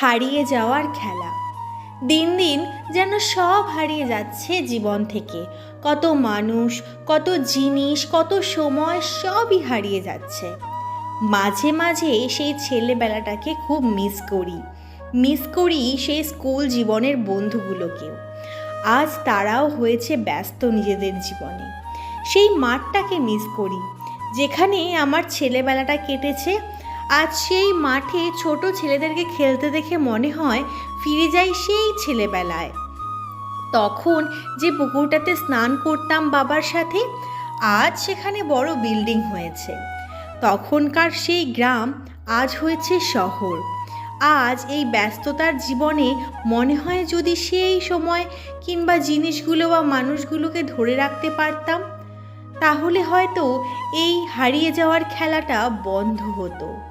হারিয়ে যাওয়ার খেলা। দিন দিন যেন সব হারিয়ে যাচ্ছে জীবন থেকে। কত মানুষ, কত জিনিস, কত সময় সবই হারিয়ে যাচ্ছে। মাঝে মাঝে সেই ছেলেবেলাটাকে খুব মিস করি। মিস করি সেই স্কুল জীবনের বন্ধুগুলোকেও। আজ তারাও হয়েছে ব্যস্ত নিজেদের জীবনে। সেই মাঠটাকে মিস করি। যেখানে আমার ছেলেবেলাটা কেটেছে আজ সেই মাঠে ছোট ছেলেদেরকে খেলতে দেখে মনে হয় ফিরে যাই সেই ছেলেবেলায়। তখন যে পুকুরটাতে স্নান করতাম বাবার সাথে, আজ সেখানে বড় বিল্ডিং হয়েছে। তখনকার সেই গ্রাম আজ হয়েছে শহর। আজ এই ব্যস্ততার জীবনে মনে হয় যদি সেই সময় কিংবা জিনিসগুলো বা মানুষগুলোকে ধরে রাখতে পারতাম, তাহলে হয়তো এই হারিয়ে যাওয়ার খেলাটা বন্ধ হতো।